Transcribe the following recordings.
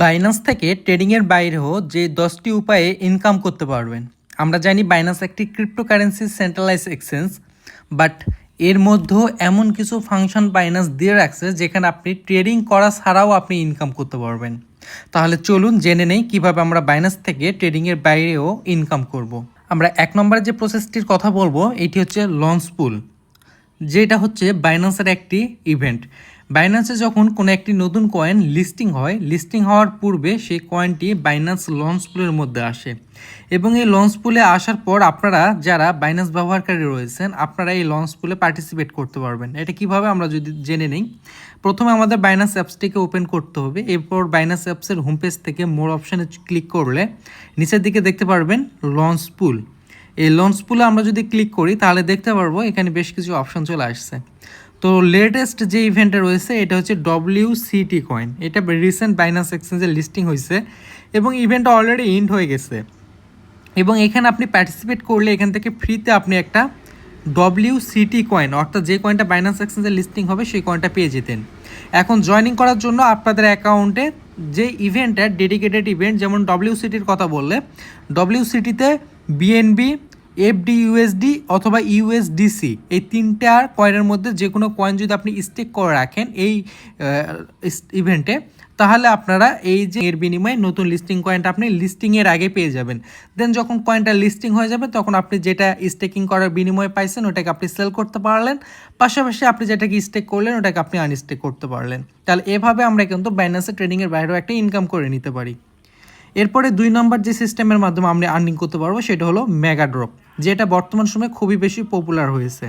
Binance থেকে ট্রেডিংয়ের বাইরেও যে দশটি উপায়ে ইনকাম করতে পারবেন। আমরা জানি বাইন্যান্স একটি ক্রিপ্টোকারেন্সি সেন্ট্রালাইজ এক্সচেঞ্জ বাট এর মধ্যেও এমন কিছু ফাংশন বাইন্যান্স দিয়ে রাখছে যেখানে আপনি ট্রেডিং করা ছাড়াও আপনি ইনকাম করতে পারবেন। তাহলে চলুন জেনে নেই কীভাবে আমরা বাইন্যান্স থেকে ট্রেডিংয়ের বাইরেও ইনকাম করব। আমরা এক নম্বরে যে প্রসেসটির কথা বলব, এটি হচ্ছে লঞ্চ পুল যেটা হচ্ছে বাইন্যান্সের একটি ইভেন্ট বাইন্যান্সে যখন কোনো একটি নতুন কয়েন লিস্টিং হয় লিস্টিং হওয়ার পূর্বে সেই কয়েনটি বাইন্যান্স লঞ্চ পুলের মধ্যে আসে। এবং এই লঞ্চ পুলে আসার পর আপনারা যারা বাইন্যান্স ব্যবহারকারী রয়েছেন, আপনারা এই লঞ্চ পুলে পার্টিসিপেট করতে পারবেন। এটা কীভাবে আমরা যদি জেনে নিই, প্রথমে আমাদের বাইন্যান্স অ্যাপসটিকে ওপেন করতে হবে। এরপর বাইন্যান্স অ্যাপসের হোম পেজ থেকে মোর অপশানে ক্লিক করলে নিচের দিকে দেখতে পারবেন লঞ্চ পুল এই লঞ্চ পুলে আমরা যদি ক্লিক করি, তাহলে দেখতে পারব এখানে বেশ কিছু অপশন চলে আসছে। তো লেটেস্ট যে ইভেন্টটা রয়েছে, এটা হচ্ছে ডব্লিউ সিটি কয়েন এটা রিসেন্ট বাইন্যান্স এক্সচেঞ্জে লিস্টিং হয়েছে এবং ইভেন্টটা অলরেডি ইন্ড হয়ে গেছে। এবং এখানে আপনি পার্টিসিপেট করলে এখান থেকে ফ্রিতে আপনি একটা ডব্লিউ সিটি কয়েন অর্থাৎ যে কয়েনটা বাইন্যান্স এক্সচেঞ্জে লিস্টিং হবে, সেই কয়েনটা পেয়ে যেতেন। এখন জয়নিং করার জন্য আপনাদের অ্যাকাউন্টে যে ইভেন্টটা ডেডিকেটেড ইভেন্ট যেমন ডব্লিউ সিটির কথা বললে ডব্লিউ সিটিতে বিএনবি এফডি ইউএসডি অথবা ইউএসডিসি এই তিনটার কয়েনের মধ্যে যে কোনো কয়েন যদি আপনি স্টেক করে রাখেন এই ইভেন্টে তাহলে আপনারা এই যে এর বিনিময়ে নতুন লিস্টিং কয়েনটা আপনি লিস্টিংয়ের আগে পেয়ে যাবেন। দেন যখন কয়েনটা লিস্টিং হয়ে যাবে, তখন আপনি যেটা স্টেকিং করার বিনিময়ে পাইছেন, ওটাকে আপনি সেল করতে পারলেন। পাশাপাশি আপনি যেটাকে স্টেক করলেন, ওটাকে আপনি আনস্টেক করতে পারলেন। তাহলে এভাবে আমরা কিন্তু বাইন্যান্সে ট্রেডিংয়ের বাইরেও একটা ইনকাম করে নিতে পারি। এরপরে দুই নম্বর যে সিস্টেমের মাধ্যমে আমরা আর্নিং করতে পারব সেটা হলো মেগা ড্রপ যেটা বর্তমান সময়ে খুবই বেশি পপুলার হয়েছে।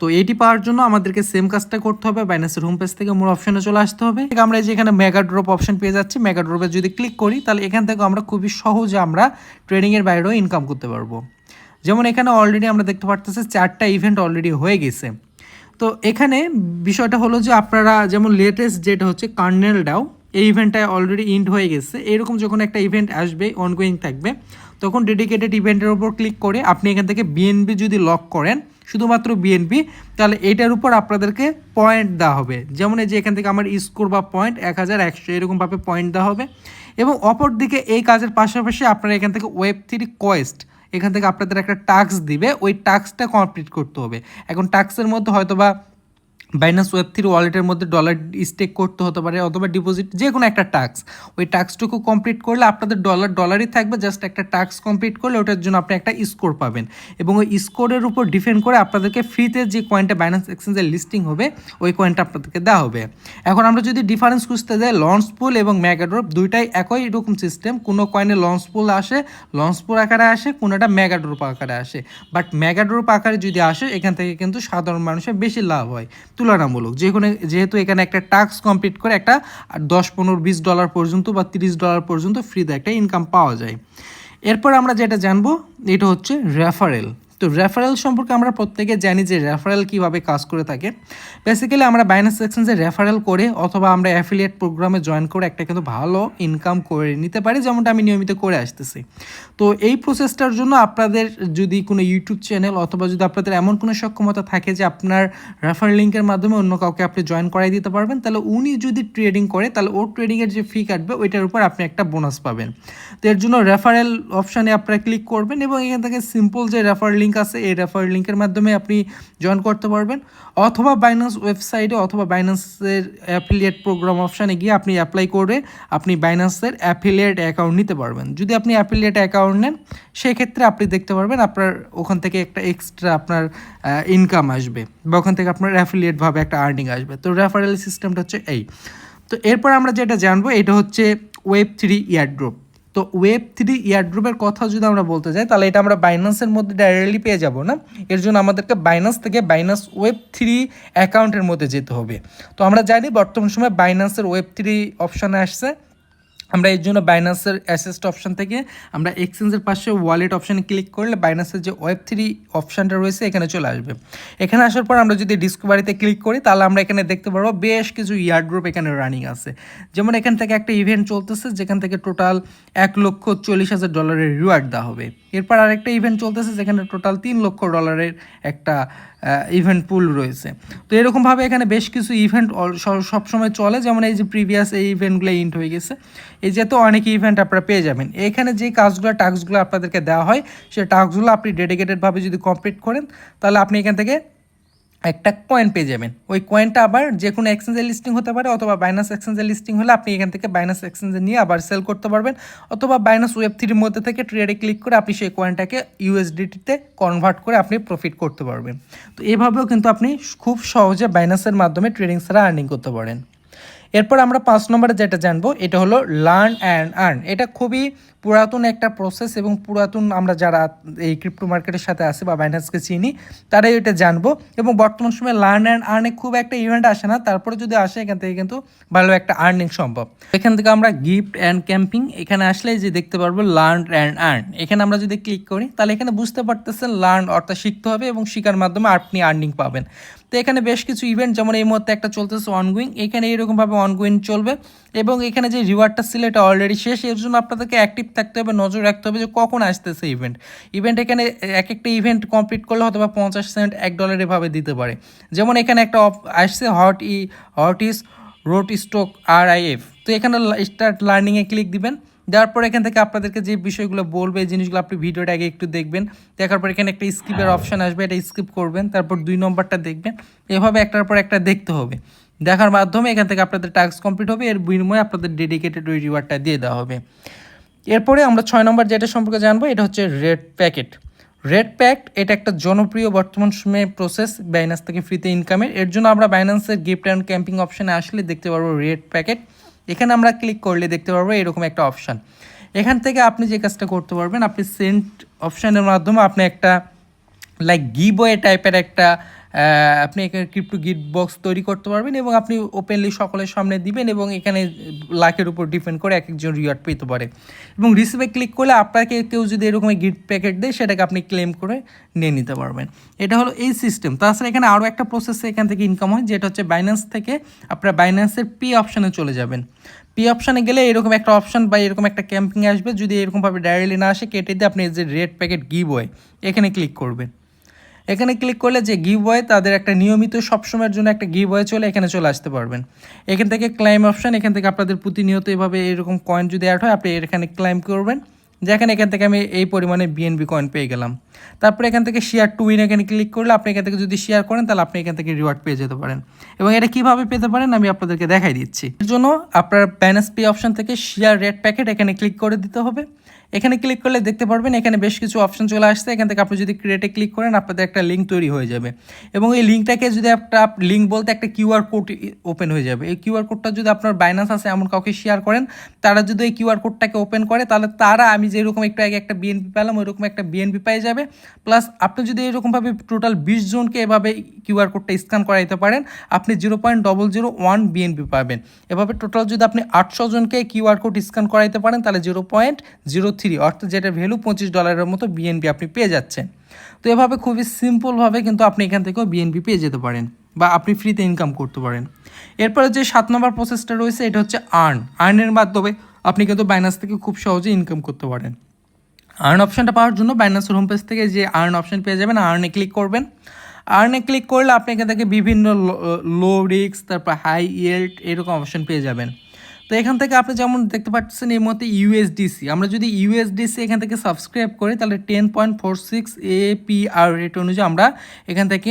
তো এটি পাওয়ার জন্য আমাদেরকে সেম কাজটা করতে হবে বাইন্যান্সের হোম পেজ থেকে মোর অপশনে চলে আসতে হবে। আমরা যে এখানে মেগা ড্রপ অপশন পেয়ে যাচ্ছি মেগা ড্রপে যদি ক্লিক করি, তাহলে এখান থেকে আমরা খুবই সহজে আমরা ট্রেডিংয়ের বাইরেও ইনকাম করতে পারব। যেমন এখানে অলরেডি আমরা দেখতে পারতেছি চারটা ইভেন্ট অলরেডি হয়ে গেছে। তো এখানে বিষয়টা হলো যে আপনারা যেমন লেটেস্ট যেটা হচ্ছে কার্নেল ডাও এই ইভেন্টটা অলরেডি ইন্ড হয়ে গেছে। এরকম যখন একটা ইভেন্ট আসবে অনগোয়িং থাকবে, তখন ডেডিকেটেড ইভেন্টের উপর ক্লিক করে আপনি এখান থেকে বিএনবি যদি লক করেন, শুধুমাত্র বিএনপি তাহলে এটার উপর আপনাদেরকে পয়েন্ট দেওয়া হবে। যেমন এই যে এখান থেকে আমার স্কোর বা পয়েন্ট এক হাজার একশো, এরকমভাবে পয়েন্ট দেওয়া হবে। এবং অপর দিকে এই কাজের পাশাপাশি আপনারা এখান থেকে ওয়েব থ্রি কোয়েস্ট এখান থেকে আপনাদের একটা টাস্ক দিবে। ওই টাস্কটা কমপ্লিট করতে হবে। এখন টাস্কের মধ্যে হয়তো বা বাইনাস ওয়েব থ্রি ওয়ালেটের মধ্যে ডলার স্টেক করতে হতে পারে অথবা ডিপোজিট যে কোনো একটা টাস্ক ওই টাস্কটুকু কমপ্লিট করলে আপনাদের ডলার ডলারই থাকবে জাস্ট একটা টাস্ক কমপ্লিট করলে ওটার জন্য আপনি একটা স্কোর পাবেন। এবং ওই স্কোরের উপর ডিপেন্ড করে আপনাদেরকে ফ্রিতে যে কয়েনটা বাইন্যান্স এক্সচেঞ্জের লিস্টিং হবে, ওই কয়েনটা আপনাদেরকে দেওয়া হবে। এখন আমরা যদি ডিফারেন্স খুঁজতে যাই লঞ্চ পুল এবং ম্যাগাড্রপ দুইটাই একই রকম সিস্টেম কোনো কয়েনে লঞ্চ পুল আসে লঞ্চ পুল আকারে আসে, কোনোটা ম্যাগাড্রপ আকারে আসে। বাট ম্যাগাড্রপ আকারে যদি আসে, এখান থেকে কিন্তু সাধারণ মানুষের বেশি লাভ হয়। তুলনামূলক। যে কোনো যেহেতু এখানে একটা টাস্ক কমপ্লিট করে একটা দশ, পনেরো, বিশ ডলার পর্যন্ত বা তিরিশ ডলার পর্যন্ত ফ্রিতে একটা ইনকাম পাওয়া যায়। এরপর আমরা যেটা জানব, এটা হচ্ছে রেফারেল তো রেফারেল সম্পর্কে আমরা প্রত্যেকে জানি যে রেফারেল কীভাবে কাজ করে থাকে। বেসিক্যালি আমরা বাইন্যান্স এক্সচেঞ্জে রেফারেল করে অথবা আমরা অ্যাফিলিয়েট প্রোগ্রামে জয়েন করে একটা কিন্তু ভালো ইনকাম করে নিতে পারি, যেমনটা আমি নিয়মিত করে আসতেছি। তো এই প্রসেসটার জন্য আপনাদের যদি কোনো ইউটিউব চ্যানেল অথবা যদি আপনাদের এমন কোনো সক্ষমতা থাকে যে আপনার রেফারেল লিঙ্কের মাধ্যমে অন্য কাউকে আপনি জয়েন করাই দিতে পারবেন, তাহলে উনি যদি ট্রেডিং করে, তাহলে ওর ট্রেডিংয়ের যে ফি কাটবে, ওইটার উপর আপনি একটা বোনাস পাবেন। তো এর জন্য রেফারেল অপশানে আপনারা ক্লিক করবেন এবং এখান থেকে সিম্পল যে রেফারেল লিঙ্ক আছে, এই রেফার লিঙ্কের মাধ্যমে আপনি জয়েন করতে পারবেন। অথবা বাইন্যান্স ওয়েবসাইটে অথবা বাইন্যান্সের অ্যাফিলিয়েট প্রোগ্রাম অপশানে গিয়ে আপনি অ্যাপ্লাই করে আপনি বাইন্যান্সের অ্যাফিলিয়েট অ্যাকাউন্ট নিতে পারবেন। যদি আপনি অ্যাফিলিয়েট অ্যাকাউন্ট নেন, সেক্ষেত্রে আপনি দেখতে পারবেন আপনার ওখান থেকে একটা এক্সট্রা আপনার ইনকাম আসবে বা ওখান থেকে আপনার অ্যাফিলিয়েটভাবে একটা আর্নিং আসবে। তো রেফারেল সিস্টেমটা হচ্ছে এই। তো এরপর আমরা যেটা জানব, এটা হচ্ছে ওয়েব থ্রি ইয়ারড্রপ তো ওয়েব থ্রি ইয়ারড্রপের কথা যদি আমরা বলতে যাই, তাহলে এটা আমরা বাইন্যান্সের মধ্যে ডাইরেক্টলি পেয়ে যাব, না? এর জন্য আমাদেরকে বাইন্যান্স থেকে বাইন্যান্স ওয়েব থ্রি অ্যাকাউন্টের মধ্যে যেতে হবে। তো আমরা জানি বর্তমান সময় বাইন্যান্সের ওয়েব থ্রি অপশানে আসছে। আমরা এর জন্য বাইনান্সের অ্যাসেস্ট অপশান থেকে আমরা এক্সচেঞ্জের পাশে ওয়ালেট অপশানে ক্লিক করলে বাইনান্সের যে ওয়েব থ্রি অপশানটা রয়েছে, এখানে চলে আসবে। এখানে আসার পর আমরা যদি ডিসকভারিতে ক্লিক করি, তাহলে আমরা এখানে দেখতে পারব বেশ কিছু ইয়ারড্রপ এখানে রানিং আছে। যেমন এখান থেকে একটা ইভেন্ট চলতেছে, যেখান থেকে টোটাল এক লক্ষ চল্লিশ হাজার ডলারের রিওয়ার্ড দেওয়া হবে। এরপর আরেকটা ইভেন্ট চলতেছে, যেখানে টোটাল তিন লক্ষ ডলারের একটা ইভেন্ট পুল রয়েছে। তো এরকমভাবে এখানে বেশ কিছু ইভেন্ট সবসময় চলে। যেমন এই যে প্রিভিয়াস এই ইভেন্টগুলো ইন্ট হয়ে গেছে। এই যেহেতু অনেক ইভেন্ট আপনারা পেয়ে যাবেন। এখানে যে কাজগুলো টাস্কগুলো আপনাদেরকে দেওয়া হয় সেই টাস্কগুলো আপনি ডেডিকেটেডভাবে যদি কমপ্লিট করেন, তাহলে আপনি এখান থেকে একটা কয়েন পেয়ে যাবেন। ওই কয়েনটা আবার যে কোনো এক্সচেঞ্জে লিস্টিং হতে পারে অথবা বাইনাস এক্সচেঞ্জে লিস্টিং হলে আপনি এখান থেকে বাইনাস এক্সচেঞ্জে নিয়ে আবার সেল করতে পারবেন। অথবা বাইনাস ওয়েব থ্রির মধ্যে থেকে ট্রেডে ক্লিক করে আপনি সেই কয়েনটাকে ইউএসডিটিতে কনভার্ট করে আপনি প্রফিট করতে পারবেন। তো এভাবেও কিন্তু আপনি খুব সহজে বাইনাসের মাধ্যমে ট্রেডিং ছাড়া আর্নিং করতে পারেন। এরপর আমরা পাঁচ নম্বরে যেটা জানব, এটা হলো লার্ন অ্যান্ড আর্ন এটা খুবই পুরাতন একটা প্রসেস এবং পুরাতন আমরা যারা এই ক্রিপ্টো মার্কেটের সাথে আছে বা বাইন্যান্সকে চিনি, তারাই এটা জানব। এবং বর্তমান সময়ে লার্ন অ্যান্ড আর্নে খুব একটা ইভেন্ট আসে না, তারপরে যদি আসে, এখান থেকে কিন্তু ভালো একটা আর্নিং সম্ভব। এখান থেকে আমরা গিফট অ্যান্ড ক্যাম্পিং এখানে আসলে যে দেখতে পারব লার্ন অ্যান্ড আর্ন এখানে আমরা যদি ক্লিক করি, তাহলে এখানে বুঝতে পারতেছেন লার্ন অর্থাৎ শিখতে হবে এবং শিকার মাধ্যমে আপনি আর্নিং পাবেন। তো এখানে বেশ কিছু ইভেন্ট যেমন এই মুহূর্তে একটা চলতেছে অনগোয়িং এখানে এরকমভাবে অনগোয়িং চলবে এবং এখানে যে রিওয়ার্ডটা ছিল এটা অলরেডি শেষ। এর জন্য আপনাদেরকে অ্যাক্টিভ থাকতে হবে, নজর রাখতে হবে যে কখন আসতেছে ইভেন্ট ইভেন্ট এখানে এক একটা ইভেন্ট কমপ্লিট করলে হয়তো বা পঞ্চাশ সেন্ট এক ডলার এভাবে দিতে পারে। যেমন এখানে একটা আসছে হট ই হট ইস রোট স্টক আর আই এফ তো এখানে স্টার্ট লার্নিংয়ে ক্লিক দিবেন। দেওয়ার পর এখান থেকে আপনাদেরকে যে বিষয়গুলো বলবে, এই জিনিসগুলো আপনি ভিডিওটা আগে একটু দেখবেন। দেখার পর এখানে একটা স্কিপের অপশান আসবে, এটা স্কিপ করবেন, তারপর দুই নম্বরটা দেখবেন। এভাবে একটার পর একটা দেখতে হবে। দেখার মাধ্যমে এখান থেকে আপনাদের টাস্ক কমপ্লিট হবে, এর বিনিময়ে আপনাদের ডেডিকেটেড ওই রিওয়ার্ডটা দিয়ে দেওয়া হবে। এরপরে আমরা ছয় নম্বর যেটা সম্পর্কে জানব, এটা হচ্ছে রেড প্যাকেট রেড প্যাক্ট এটা একটা জনপ্রিয় বর্তমান সময়ে প্রসেস বাইন্যান্স থেকে ফ্রিতে ইনকামের এর। জন্য আমরা বাইন্যান্সের গিফট অ্যান্ড ক্যাম্পিং অপশানে আসলে দেখতে পারব রেড প্যাকেট এখানে আমরা ক্লিক করলে দেখতে পারব এরকম একটা অপশান এখান থেকে আপনি যে কাজটা করতে পারবেন, আপনি সেন্ট অপশানের মাধ্যমে আপনি একটা লাইক গিবয়ে টাইপের একটা আপনি এখানে ক্রিপ্টো গিট বক্স তৈরি করতে পারবেন এবং আপনি ওপেনলি সকলের সামনে দিবেন এবং এখানে লাখের উপর ডিপেন্ড করে এক একজন রিওয়ার্ড পেতে পারে। এবং রিসিভে ক্লিক করলে আপনাকে কেউ যদি এরকম গিফট প্যাকেট দেয়, সেটাকে আপনি ক্লেম করে নিয়ে নিতে পারবেন। এটা হলো এই সিস্টেম তাছাড়া এখানে আরও একটা প্রসেসে এখান থেকে ইনকাম হয়, যেটা হচ্ছে বাইন্যান্স থেকে আপনার বাইন্যান্সের পি অপশানে চলে যাবেন। পি অপশানে গেলে এরকম একটা অপশান বা এরকম একটা ক্যাম্পিং আসবে, যদি এরকমভাবে ডাইরেক্টলি না আসে, কেটে দিয়ে আপনি যে রেড প্যাকেট গিভ এখানে ক্লিক করবেন। এখানে ক্লিক করলে যে গিভ ওয়ে তাদের একটা নিয়মিত সবসময়ের জন্য একটা গিভ ওয়ে চলে, এখানে চলে আসতে পারবেন। এখান থেকে ক্লাইম অপশন এখান থেকে আপনাদের প্রতিনিয়ত এভাবে এরকম কয়েন যদি অ্যাড হয়, আপনি এখানে ক্লাইম করবেন। যেখানে এখান থেকে আমি এই পরিমাণে বিএনবি কয়েন পেয়ে গেলাম। তারপরে এখান থেকে শেয়ার টু উইন এখানে ক্লিক করলে আপনি এখান থেকে যদি শেয়ার করেন, তাহলে আপনি এখান থেকে রিওয়ার্ড পেয়ে যেতে পারেন। এবং এটা কীভাবে পেতে পারেন, আমি আপনাদেরকে দেখাই দিচ্ছি। এর জন্য আপনার ব্যানাস পে অপশন থেকে শেয়ার রেড প্যাকেট এখানে ক্লিক করে দিতে হবে। এখানে ক্লিক করলে দেখতে পারবেন এখানে বেশ কিছু অপশন চলে আসছে। এখান থেকে আপনি যদি ক্রিয়েটে ক্লিক করেন, আপনাদের একটা লিঙ্ক তৈরি হয়ে যাবে। এবং এই লিঙ্কটাকে যদি একটা লিঙ্ক বলতে একটা কিউআর কোড ওপেন হয়ে যাবে। এই কিউআর কোডটা যদি আপনার বাইনান্স আছে, এমন কাউকে শেয়ার করেন, তারা যদি এই কিউআর কোডটাকে ওপেন করে, তাহলে তারা, আমি যেরকম একটু আগে একটা বিএনপি পেলাম, ওইরকম একটা বিএনপি পেয়ে যাবে। প্লাস আপনি যদি এরকমভাবে টোটাল বিশ জনকে এভাবে কিউআর কোডটা স্ক্যান করাইতে পারেন, আপনি zero point double zero one BNB পাবেন। এভাবে টোটাল যদি আপনি আটশো জনকে কিউআর কোড স্ক্যান করাইতে পারেন, তাহলে জিরো পয়েন্ট জিরো থ্রি অর্থাৎ যেটা ভ্যালু পঁচিশ ডলারের মতো বিএনপি আপনি পেয়ে যাচ্ছেন। তো এভাবে খুবই সিম্পলভাবে কিন্তু আপনি এখান থেকেও বিএনপি পেয়ে যেতে পারেন বা আপনি ফ্রিতে ইনকাম করতে পারেন। এরপরে যে সাত নম্বর প্রসেসটা রয়েছে, এটা হচ্ছে আর্ন আর্নের মাধ্যমে আপনি কিন্তু বাইনান্স থেকে খুব সহজে ইনকাম করতে পারেন। আর্ন অপশানটা পাওয়ার জন্য বাইন্যান্সের হোম পেজ থেকে যে আর্ন অপশন পেয়ে যাবেন আর্নে ক্লিক করবেন। আর্নে ক্লিক করলে আপনি এখান থেকে বিভিন্ন লো রিক্স তারপর হাই ইয়েল্ড এরকম অপশন পেয়ে যাবেন। তো এখান থেকে আপনি যেমন দেখতে পাচ্ছেন এই মধ্যে ইউএসডিসি আমরা যদি ইউএসডিসি এখান থেকে সাবস্ক্রাইব করি, তাহলে ten point four six APR rate অনুযায়ী আমরা এখান থেকে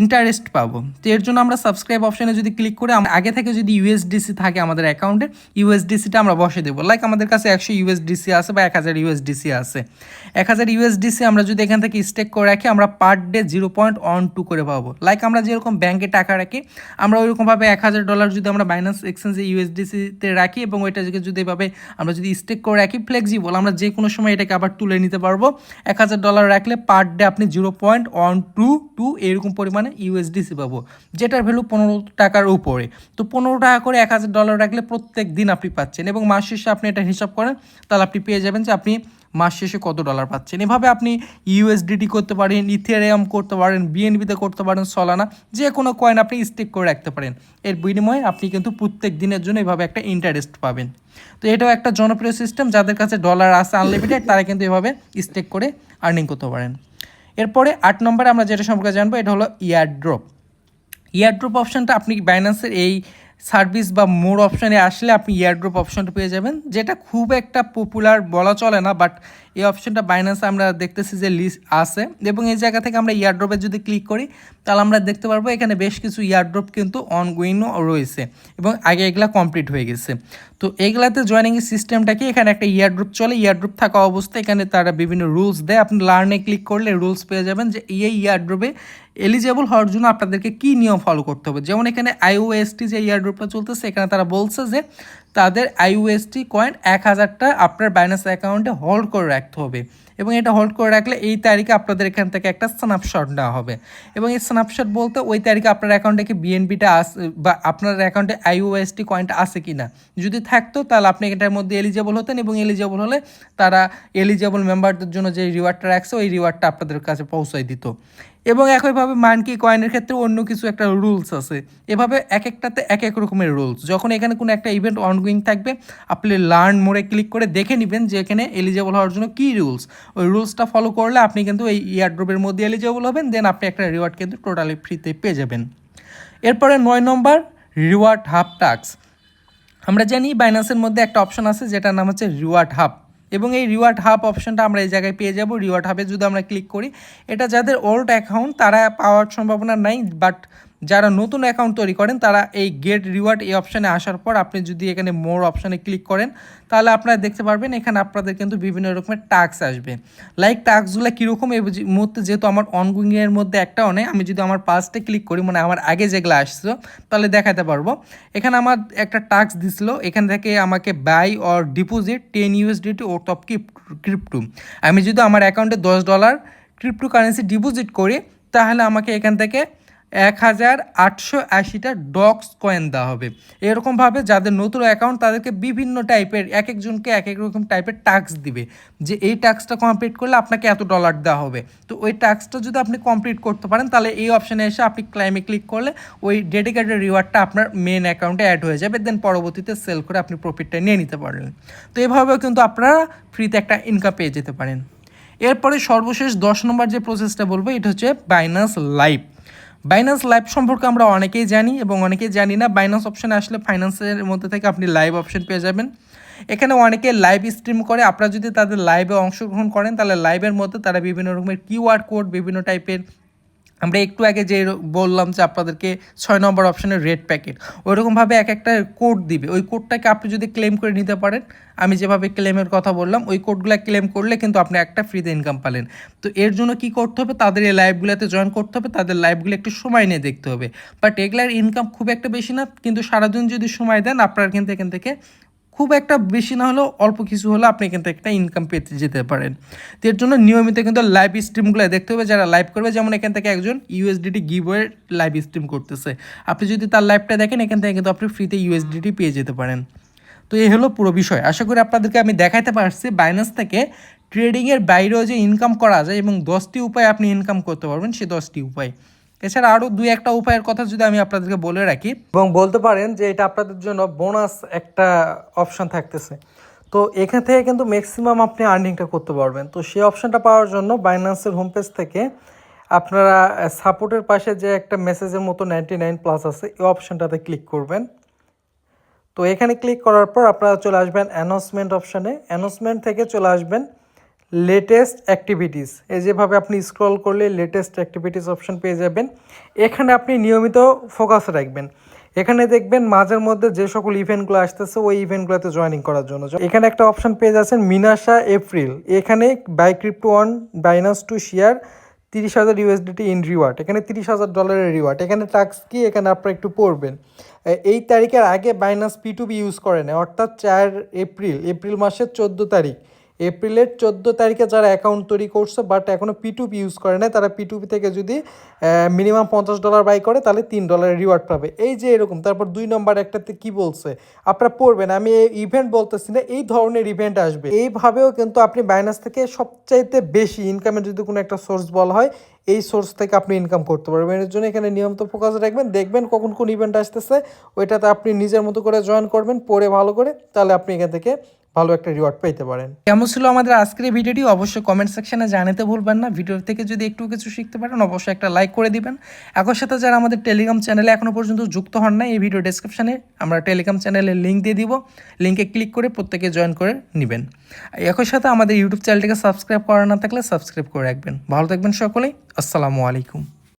ইন্টারেস্ট পাবো। তো এর জন্য আমরা সাবস্ক্রাইব অপশানে যদি ক্লিক করে আগে থেকে যদি ইউএসডিসি থাকে আমাদের অ্যাকাউন্টে ইউএসডিসিটা আমরা বসে দেবো। লাইক আমাদের কাছে একশো ইউএসডিসি আছে বা এক হাজার ইউএসডিসি আছে। এক হাজার ইউএসডিসি আমরা যদি এখান থেকে স্টেক করে রাখি, আমরা per day zero point one two করে পাবো। লাইক আমরা যেরকম ব্যাংকে টাকা রাখি, আমরা ওইরকমভাবে এক হাজার ডলার যদি আমরা বাইন্যান্স এক্সচেঞ্জে ইউএসডিসিতে রাখি এবং ওইটাকে যদি এভাবে আমরা যদি স্টেক করে রাখি ফ্লেক্সিবল আমরা যে কোনো সময় এটাকে আবার তুলে নিতে পারব। এক হাজার ডলার রাখলে পার ডে আপনি zero point one two two এরকম পরিমাণে ইউএসডিসি পাবো, যেটার ভ্যালু পনেরো টাকার উপরে। তো পনেরো টাকা করে এক হাজার ডলার রাখলে প্রত্যেক দিন আপনি পাচ্ছেন এবং মাস শেষে আপনি এটা হিসাব করেন, তাহলে আপনি পেয়ে যাবেন যে আপনি মাস শেষে কত ডলার পাচ্ছেন। এভাবে আপনি ইউএসডিটি করতে পারেন ইথেরিয়াম করতে পারেন বিএনবিতে করতে পারেন সলানা যে কোনো কয়েন আপনি স্টেক করে রাখতে পারেন। এর বিনিময়ে আপনি কিন্তু প্রত্যেক দিনের জন্য এভাবে একটা ইন্টারেস্ট পাবেন। তো এটাও একটা জনপ্রিয় সিস্টেম যাদের কাছে ডলার আছে আনলিমিটেড তারা কিন্তু এভাবে স্টেক করে আর্নিং করতে পারেন। এরপরে আট নম্বরে আমরা যেটা সম্পর্কে জানব, এটা হলো ইয়ারড্রপ ইয়ারড্রপ অপশানটা আপনি বাইন্যান্সের এই সার্ভিস বা মোড় অপশানে আসলে আপনি ইয়ারড্রপ অপশানটা পেয়ে যাবেন, যেটা খুব একটা পপুলার বলা চলে না বাট এই অপশনটা বাইন্যান্স আমরা দেখতেছি যে লিস্ট আছে এবং এই জায়গা থেকে আমরা ইয়ারড্রপে যদি ক্লিক করি, তাহলে আমরা দেখতে পারব এখানে বেশ কিছু ইয়ারড্রপ কিন্তু অনগোয়িংও রয়েছে এবং আগে এগুলা কমপ্লিট হয়ে গেছে। তো এগুলাতে জয়নিং সিস্টেমটা কি? এখানে একটা ইয়ারড্রপ চলে ইয়ারড্রপ থাকা অবস্থায় এখানে তারা বিভিন্ন রুলস দেয়। আপনি লার্নে ক্লিক করলে রুলস পেয়ে যাবেন যে এই ইয়ারড্রপে এলিজেবল হওয়ার জন্য আপনাদেরকে কী নিয়ম ফলো করতে হবে? যেমন এখানে আইওএসটি যে ইয়ারড্রপটা চলতেছে, এখানে তারা বলছে যে তাদের আইওএসটি কয়েন এক হাজারটা আপনার বাইন্যান্স অ্যাকাউন্টে হোল্ড করে রাখতে হবে। এবং এটা হোল্ড করে রাখলে এই তারিখে আপনাদের এখান থেকে একটা স্ন্যাপশট নেওয়া হবে। এবং এই স্ন্যাপশট বলতে ওই তারিখে আপনার অ্যাকাউন্টে কি বিএনপিটা আস, বা আপনার অ্যাকাউন্টে আইওএসটি কয়েনটা আছে কি না যদি থাকতো তাহলে আপনি এটার মধ্যে এলিজেবল হতেন এবং এলিজেবল হলে তারা এলিজেবল মেম্বারদের জন্য যে রিওয়ার্ডটা রাখছে, ওই রিওয়ার্ডটা আপনাদের কাছে পৌঁছায় দিত। এবং একইভাবে মানকি কয়েনের ক্ষেত্রে অন্য কিছু একটা রুলস আছে। এভাবে এক একটাতে এক এক রকমের রুলস। যখন এখানে কোনো একটা ইভেন্ট অনগোয়িং থাকবে, আপনি লার্ন মোড়ে ক্লিক করে দেখে নেবেন যে এখানে এলিজেবল হওয়ার জন্য কী রুলস। ওই রুলসটা ফলো করলে আপনি কিন্তু এই ইয়ারড্রপের মধ্যে এলিজেবল হবেন, দেন আপনি একটা রিওয়ার্ড কিন্তু টোটালি ফ্রিতে পেয়ে যাবেন। এরপরে নয় নম্বর, রিওয়ার্ড হাব টাক্স আমরা জানি বাইন্যান্সের মধ্যে একটা অপশন আছে, যেটার নাম হচ্ছে রিওয়ার্ড হাব। এবং এই রিওয়ার্ড হাব অপশনটা আমরা এই জায়গায় পেয়ে যাব। রিওয়ার্ড হাবে যদি আমরা ক্লিক করি, এটা যাদের ওল্ড অ্যাকাউন্ট তারা পাওয়ার সম্ভাবনা নাই বাট যারা নতুন অ্যাকাউন্ট তৈরি করেন, তারা এই গেট রিওয়ার্ড এই অপশানে আসার পর আপনি যদি এখানে মোর অপশানে ক্লিক করেন, তাহলে আপনারা দেখতে পারবেন এখানে আপনাদের কিন্তু বিভিন্ন রকমের টাস্ক আসবে। লাইক টাস্কগুলো কীরকম? এই মুহূর্তে যেহেতু আমার অনগোয়িংয়ের মধ্যে একটাও নেই, আমি যদি আমার পাস্টে ক্লিক করি মানে আমার আগে যেগুলো আসছিল, তাহলে দেখাতে পারব। এখানে আমার একটা টাস্ক দিছিল, এখান থেকে আমাকে buy or deposit ten USDT O top crypto আমি যদি আমার অ্যাকাউন্টে দশ ডলার ক্রিপ্টো কারেন্সি ডিপোজিট করি, তাহলে আমাকে এখান থেকে এক হাজার আটশো আশিটা ডক্স কয়েন দেওয়া হবে। এরকমভাবে যাদের নতুন অ্যাকাউন্ট তাদেরকে বিভিন্ন টাইপের এক একজনকে এক এক রকম টাইপের টাস্ক দিবে। যে এই টাস্কটা কমপ্লিট করলে আপনাকে এত ডলার দেওয়া হবে। তো ওই টাস্কটা যদি আপনি কমপ্লিট করতে পারেন, তাহলে এই অপশানে এসে আপনি ক্লাইমে ক্লিক করলে ওই ডেডিকেটেড রিওয়ার্ডটা আপনার মেন অ্যাকাউন্টে অ্যাড হয়ে যাবে। দেন পরবর্তীতে সেল করে আপনি প্রফিটটা নিয়ে নিতে পারলেন। তো এভাবেও কিন্তু আপনারা ফ্রিতে একটা ইনকাম পেয়ে যেতে পারেন। এরপরে সর্বশেষ দশ নম্বর যে প্রসেসটা বলব, এটা হচ্ছে বাইনান্স লাইভ বাইনান্স লাইভ সম্পর্কে আমরা অনেকেই জানি এবং অনেকেই জানি না। বাইনান্স অপশানে আসলে ফাইন্যান্সের মধ্যে থেকে আপনি লাইভ অপশন পেয়ে যাবেন। এখানে অনেকে লাইভ স্ট্রিম করে। আপনারা যদি তাদের লাইভে অংশগ্রহণ করেন, তাহলে লাইভের মধ্যে তারা বিভিন্ন রকমের কিউআর কোড বিভিন্ন টাইপের আমরা একটু আগে যে বললাম যে আপনাদেরকে ছয় নম্বর অপশনের রেড প্যাকেট ওইরকমভাবে এক একটা কোড দিবে। ওই কোডটাকে আপনি যদি ক্লেম করে নিতে পারেন, আমি যেভাবে ক্লেমের কথা বললাম, ওই কোডগুলো ক্লেম করলে কিন্তু আপনি একটা ফ্রিতে ইনকাম পেলেন। তো এর জন্য কি করতে হবে? তাদের এই লাইভগুলোতে জয়েন করতে হবে, তাদের লাইভগুলো একটু সময় নিয়ে দেখতে হবে। বাট এগুলার ইনকাম খুব একটা বেশি না, কিন্তু সারাদিন যদি সময় দেন, আপনার কিন্তু এখান থেকে খুব একটা বেশি না হলেও অল্প কিছু হলে আপনি কিন্তু একটা ইনকাম পেতে যেতে পারেন। তো এর জন্য নিয়মিত কিন্তু লাইভ স্ট্রিমগুলো দেখতে হবে। যারা লাইভ করবে, যেমন এখান থেকে একজন ইউএসডিটি গিভওয়ের লাইভ স্ট্রিম করতেছে। আপনি যদি তার লাইভটা দেখেন, এখান থেকে কিন্তু আপনি ফ্রিতে ইউএসডিটি পেয়ে যেতে পারেন। তো এই হলো পুরো বিষয়। আশা করি আপনাদেরকে আমি দেখাতে পারছি বাইন্যান্স থেকে ট্রেডিংয়ের বাইরেও যে ইনকাম করা যায় এবং দশটি উপায় আপনি ইনকাম করতে পারবেন, সে দশটি উপায়। এছাড়া আরও দুই একটা উপায়ের কথা যদি আমি আপনাদেরকে বলে রাখি, এবং বলতে পারেন যে এটা আপনাদের জন্য বোনাস একটা অপশন থাকতেছে। তো এখান থেকে কিন্তু ম্যাক্সিমাম আপনি আর্নিংটা করতে পারবেন। তো সেই অপশনটা পাওয়ার জন্য বাইন্যান্সের হোম পেজ থেকে আপনারা সাপোর্টের পাশে যে একটা মেসেজের মতো নাইনটি নাইন প্লাস আছে, এই অপশনটাতে ক্লিক করবেন। তো এখানে ক্লিক করার পর আপনারা চলে আসবেন অ্যানাউন্সমেন্ট অপশানে অ্যানাউন্সমেন্ট থেকে চলে আসবেন লেটেস্ট অ্যাক্টিভিটিস এই যেভাবে আপনি স্ক্রল করলে লেটেস্ট অ্যাক্টিভিটিস অপশন পেয়ে যাবেন। এখানে আপনি নিয়মিত ফোকাস রাখবেন। এখানে দেখবেন মাঝের মধ্যে যে সকল ইভেন্টগুলো আসতেছে, ওই ইভেন্টগুলোতে জয়েনিং করার জন্য। এখানে একটা অপশন পেয়ে যাচ্ছেন মিনাশা এপ্রিল এখানে buy crypto one Binance to share তিরিশ হাজার ইউএসডিটি ইন রিওয়ার্ড এখানে তিরিশ হাজার ডলারের রিওয়ার্ড এখানে টাক্স কি? এখানে আপনারা একটু পড়বেন। এই তারিখের আগে Binance P two B use করে না অর্থাৎ চার এপ্রিল। এপ্রিল মাসের চোদ্দ তারিখ। এপ্রিলের চোদ্দ তারিখে যারা অ্যাকাউন্ট তৈরি করছে বাট এখনও পিটুপি ইউজ করে না তারা পিটুপি থেকে যদি মিনিমাম পঞ্চাশ ডলার বাই করে, তাহলে তিন ডলারের রিওয়ার্ড পাবে। এই যে এরকম, তারপর দুই নম্বর একটাতে কি বলছে? আপনারা পড়বেন, আমি এই ইভেন্ট বলতেছি না, এই ধরনের ইভেন্ট আসবে। এইভাবেও কিন্তু আপনি বাইনাস থেকে সবচাইতে বেশি ইনকামের যদি কোনো একটা সোর্স বলা হয়, এই সোর্স থেকে আপনি ইনকাম করতে পারবেন। এর জন্য এখানে নিয়মিত ফোকাস রাখবেন, দেখবেন কখন কোন ইভেন্ট আসতেছে, ওইটাতে আপনি নিজের মতো করে জয়েন করবেন, পড়ে ভালো করে, তাহলে আপনি এখান থেকে ভালো একটা রিওয়ার্ড পেতে পারেন। কেমন ছিল আমাদের আজকের ভিডিওটি? অবশ্যই কমেন্ট সেকশনে জানাতে ভুলবেন না। ভিডিও থেকে যদি একটু কিছু শিখতে পারেন, অবশ্যই একটা লাইক করে দিবেন। একই সাথে যারা আমাদের টেলিগ্রাম চ্যানেলে এখনও পর্যন্ত যুক্ত হন না এই ভিডিও ডেসক্রিপশনে আমরা টেলিগ্রাম চ্যানেলের লিঙ্ক দিয়ে দিব। লিঙ্কে ক্লিক করে প্রত্যেকে জয়েন করে নেবেন। একই সাথে আমাদের ইউটিউব চ্যানেলটিকে সাবস্ক্রাইব করা না থাকলে সাবস্ক্রাইব করে রাখবেন। ভালো থাকবেন সকলেই। আসসালামু আলাইকুম।